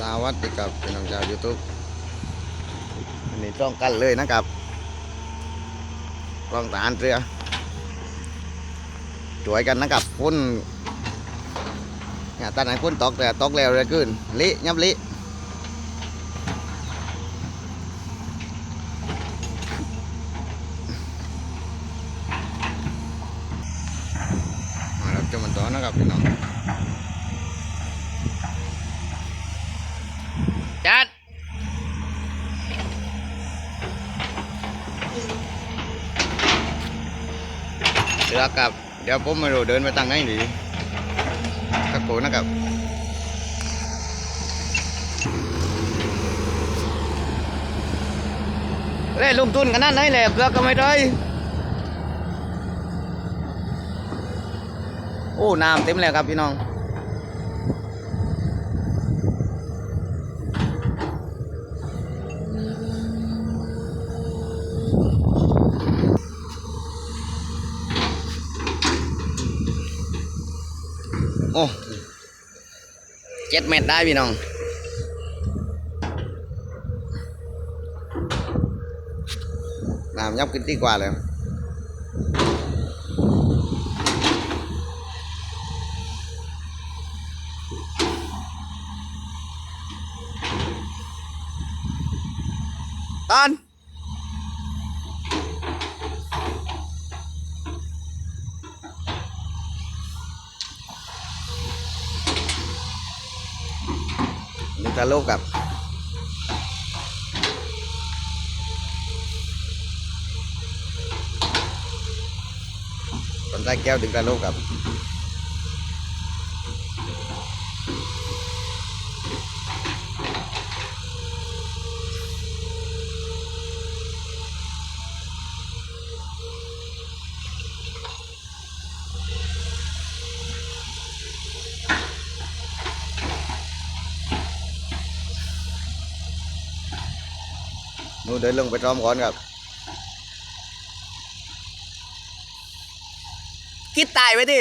สวัสดีครับพี่น้องชาวยูทูบอันนี้ต้องกันเลยนะครับกล้องทหารเรือช่วยกันนะครับพุ่นเนี่ยตอนไหนพุ่นตกแต่ตกแล้วเลยขึ้นลิยับลิมารับชมมันต่อนะครับพี่น้อง เดี๋ยวกับ เดี๋ยวผมไม่รู้เดินไปตั้งไหนดีตะโกนนะครับเล่นลงทุนกันนั่นไหนแหละเกลือก็ไม่ได้โอ้ น้ำเต็มแล้วครับพี่น้อง อ้เจ็ดเมตรได้พี่น้องน้ำยับขึ้นที่กว่าแล้วตอน ระลูกกับคนใต้แก้วดึงตาลูกกับ หนูเดินลงไปซ้อมก่อนครับคิดตายไปดิ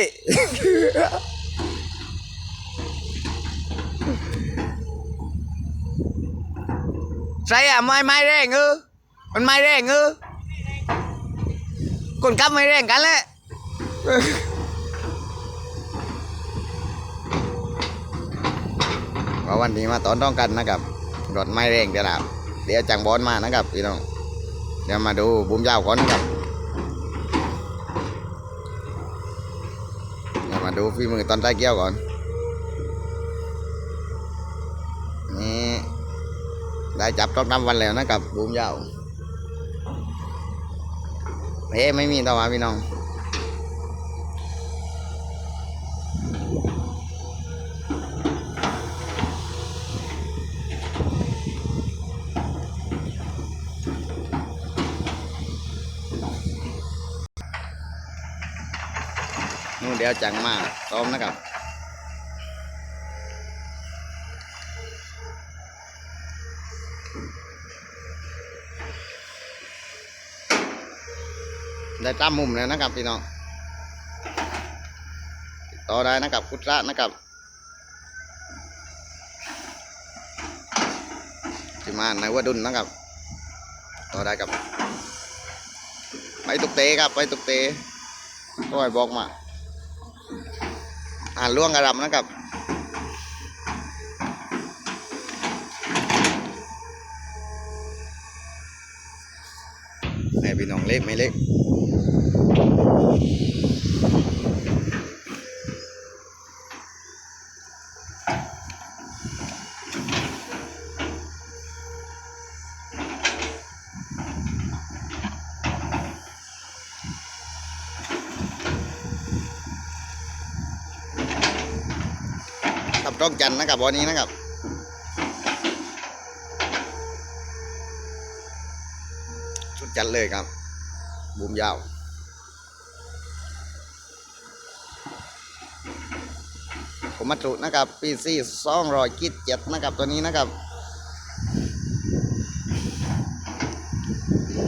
ใช่อะไม่ไม่แรงเออมันไม่แรงเออคนขับไม่แรงกันแหละว่าวันนี้มาตอนต้องกันนะครับรถไม่แรงจะหลับ เดี๋ยวจังบอลมานะครับพี่น้องเดี๋ยวมาดูบุ้มยาวก่อนนะครับเดี๋ยวมาดูฝีมือตอนใต้เกี้ยวก่อนนี่ได้จับต้องนำวันแล้วนะครับบุ้มยาวเฮ้ไม่มีต่อมาพี่น้อง เดี๋ยวจังมาซ้อมนะครับได้ตามมุมแล้วนะครับพี่น้องต่อได้นะครับกุศลนะครับที่มาในวัดดุลนะครับ ต่อได้กับไปตุกเตะครับไปตุกเตะก็ให้บอกมา อ่านล่วงกระดำนะครับไอ้พี่น้องเล็กไม่เล็ก ขับต้องจันนะครับวันนี้นะครับชุดจัดเลยครับ บูมยาวผมมาตุนะครับปีซี่สองรอยกิดเจ็ดนะครับตัวนี้นะครับ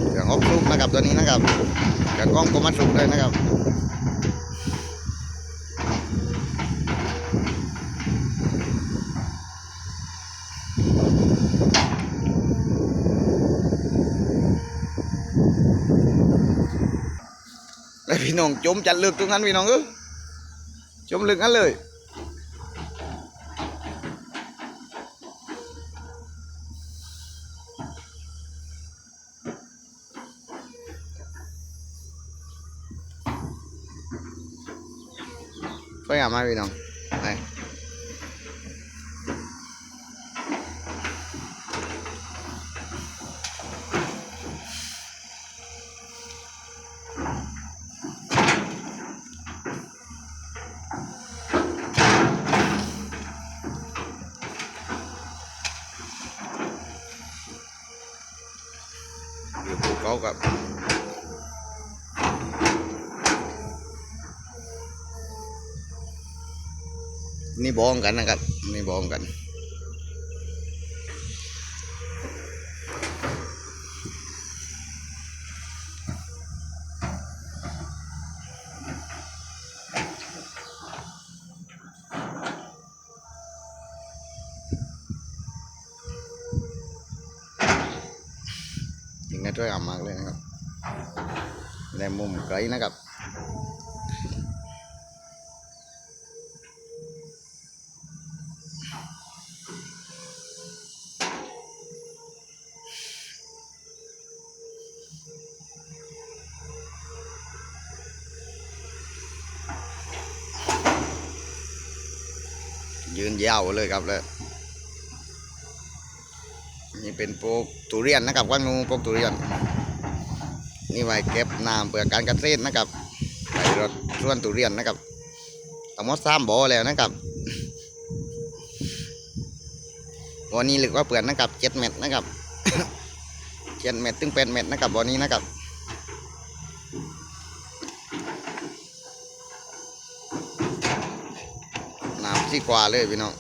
เครื่องอบลูกนะครับตัวนี้นะครับเครื่องกล้องผมมาตรุเลยนะครับ พี่น้องจมจัดลึกตรงนั้นพี่น้องเออจมลึกนั้นเลยสวยงามมากพี่น้องไป กับ นี่บองกันนะครับ นี่บองกัน ช่วยอามากเลยนะครับในมุมไกลนะครับยืนยาวเลยครับเลย เป็นปลูกทุเรียนนะครับกวางนูปลูกทุเรียน นี่ไว้เก็บน้ำเพื่อการเกษตรนะครับไปรถส่วนทุเรียนนะครับทั้งหมดสามบ่อแล้วนะครับวันนี้หรือว่าเปลือนนะครับเจ็ดเม็ดนะครับเจ็ดเม็ดถึงแปดเม็ดนะครับวันนี้นะครับน้ำที่กว่าเลยพี่น้อง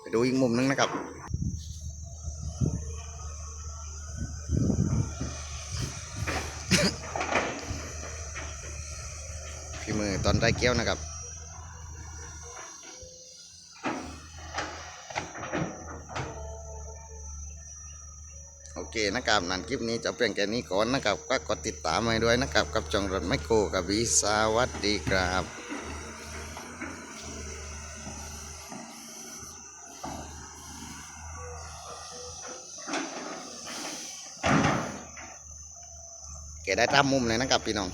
ไปดู อีกมุมนึงนะครับ พี่มือตอนไรเกี้ยวนะครับโอเคนะครับนั่นคลิปนี้จะเพียงแค่นี้ก่อนนะครับ ก็กดติดตามไว้ด้วยนะครับ กับจองรถไมโครกับวีสวัสดีครับ แกได้ตามมุมเลยนะครับพี่น้อง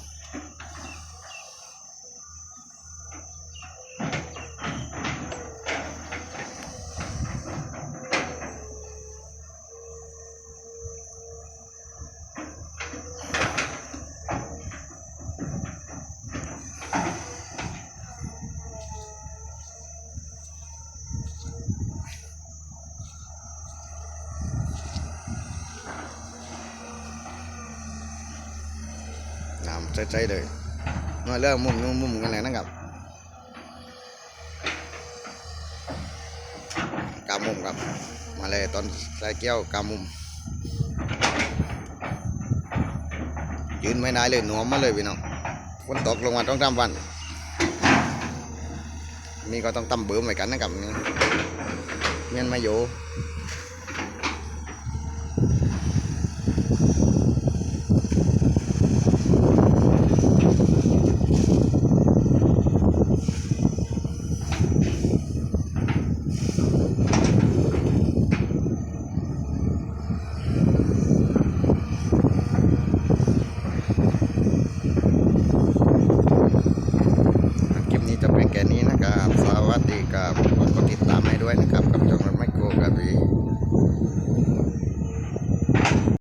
ใจๆเลยมาเริ่มมุมนู้นมุมกันเลยนะครับกามุมครับ มาเลยตอนใส่เกี้ยวกามุม ยืนไม่ได้เลยหนวมมาเลยพี่น้องฝนตกลงมาต้องทำวัน นี่ก็ต้องตำเบิ่มไว้กันนะครับนี่เมียนมาอยู่